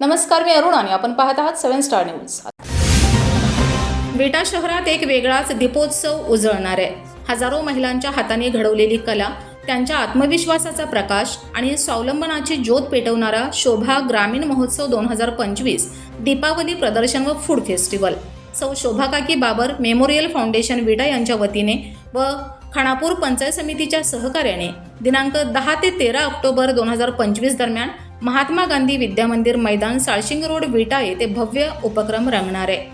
नमस्कार मी अरुण आणि आपण पाहत आहात सेव्हन स्टार न्यूज. बेटा शहरात एक वेगळाच दीपोत्सव उजळणार आहे. हजारो महिलांच्या हाताने घडवलेली कला त्यांच्या आत्मविश्वासाचा प्रकाश आणि स्वावलंबनाची ज्योत पेटवणारा शोभा ग्रामीण महोत्सव दोन हजार पंचवीस दीपावली प्रदर्शन व फूड फेस्टिवल. सौ शोभा काकी बाबर मेमोरियल फाउंडेशन विटा यांच्या वतीने व खानापूर पंचायत समितीच्या सहकार्याने दिनांक दहा ते तेरा ऑक्टोबर दोन हजार पंचवीस दरम्यान महात्मा गांधी विद्यामंदिर मैदान साळशिंग रोड विटा येथे भव्य उपक्रम रंगणार आहे.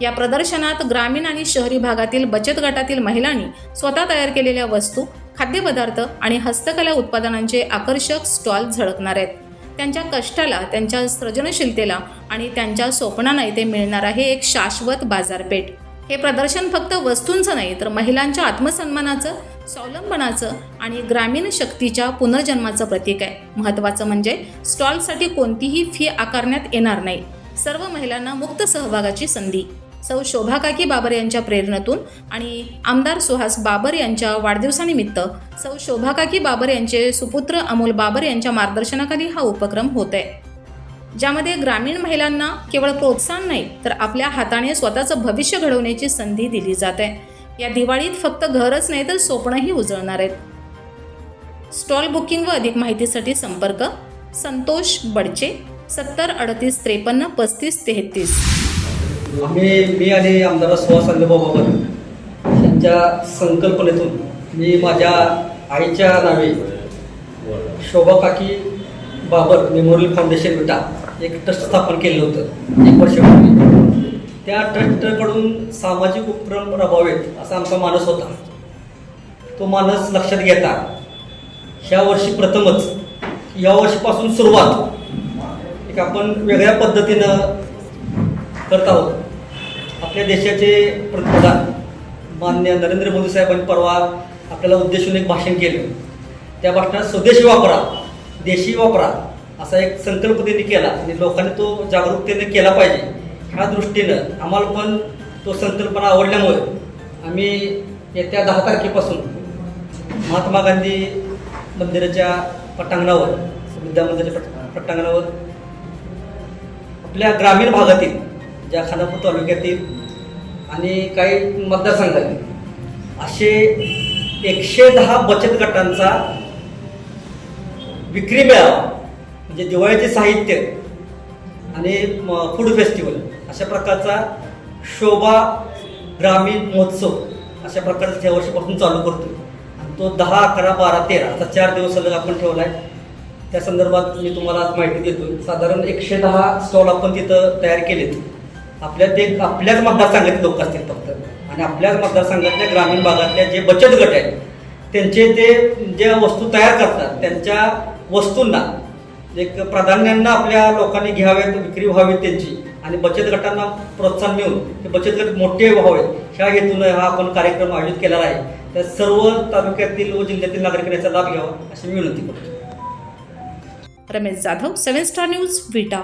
या प्रदर्शनात ग्रामीण आणि शहरी भागातील बचत गटातील महिलांनी स्वतः तयार केलेल्या वस्तू खाद्यपदार्थ आणि हस्तकला उत्पादनांचे आकर्षक स्टॉल झळकणार आहेत. त्यांच्या कष्टाला त्यांच्या सृजनशीलतेला आणि त्यांच्या स्वप्नांना इथे मिळणार आहे एक शाश्वत बाजारपेठ. हे प्रदर्शन फक्त वस्तूंचं नाही तर महिलांच्या आत्मसन्मानाचं स्वावलंबनाचं आणि ग्रामीण शक्तीच्या पुनर्जन्माचं प्रतीक आहे. महत्त्वाचं म्हणजे स्टॉलसाठी कोणतीही फी आकारण्यात येणार नाही. सर्व महिलांना मुक्त सहभागाची संधी. सौ शोभा काकी बाबर यांच्या प्रेरणेतून आणि आमदार सुहास बाबर यांच्या वाढदिवसानिमित्त सौ शोभा काकी बाबर यांचे सुपुत्र अमोल बाबर यांच्या मार्गदर्शनाखाली हा उपक्रम होत आहे. ज्यामध्ये ग्रामीण महिलांना केवळ प्रोत्साहन नाही तर आपल्या हाताने स्वतःचं भविष्य घडवण्याची संधी दिली जाते या दिवाळीत फक्त घरच नाही तर स्वप्नही उजळणार आहेत. स्टॉल बुकिंग व अधिक माहितीसाठी संपर्क संतोष बडचे सत्तर अडतीस त्रेपन्न पस्तीस तेहतीस. आम्ही मी आणि आमदार सुहास बाबा यांच्या संकल्पनेतून मी माझ्या आईच्या नावे शोभा काकी बाबर मेमोरियल फाउंडेशन विटा एक ट्रस्ट स्थापन केलं होतं. एक वर्षापूर्वी त्या ट्रस्टकडून सामाजिक उपक्रम राबवावेत असा आमचा मानस होता. तो मानस लक्षात घेता ह्या वर्षी प्रथमच या वर्षीपासून सुरुवात एक आपण वेगळ्या पद्धतीनं करत आहोत. आपल्या देशाचे पंतप्रधान मान्य नरेंद्र मोदी साहेबांनी परवा आपल्याला उद्देशून एक भाषण केलं. त्या भाषणात स्वदेशी वापरा देशी वापरा असा एक संकल्प त्यांनी केला आणि लोकांनी तो जागरूकतेने केला पाहिजे. ह्या दृष्टीनं आम्हाला पण तो संकल्पना आवडल्यामुळे आम्ही येत्या दहा तारखेपासून महात्मा गांधी मंदिराच्या पटांगणावर विद्या मंदिराच्या पट पटांगणावर आपल्या ग्रामीण भागातील ज्या खानापूर तालुक्यातील आणि काही मतदारसंघातील असे एकशे दहा बचत गटांचा विक्री मेळावा म्हणजे दिवाळीचे साहित्य आणि फूड फेस्टिवल अशा प्रकारचा शोभा ग्रामीण महोत्सव अशा प्रकारचा या वर्षापासून चालू करतो आणि तो दहा अकरा बारा तेरा असा चार दिवस सलग आपण ठेवला आहे त्या संदर्भात मी तुम्हाला आज माहिती देतो साधारण एकशे दहा स्टॉल आपण तिथं तयार केलेत. आपल्या ते आपल्याच मतदारसंघातील लोक असतील फक्त. आणि आपल्याच मतदारसंघातल्या ग्रामीण भागातल्या जे बचत गट आहेत त्यांचे ते ज्या वस्तू तयार करतात त्यांच्या वस्तूंना एक प्राधान्यांना आपल्या लोकांनी घ्यावेत विक्री व्हावी त्यांची. आणि बचत गटांना प्रोत्साहन मिळून ते बचत गट मोठे व्हावेत. ह्या हेतून हा आपण कार्यक्रम आयोजित केलेला आहे. त्या सर्व तालुक्यातील व जिल्ह्यातील नागरिकांनी याचा लाभ घ्यावा अशी विनंती करतो. Ramesh Jadhav seven star news Vita.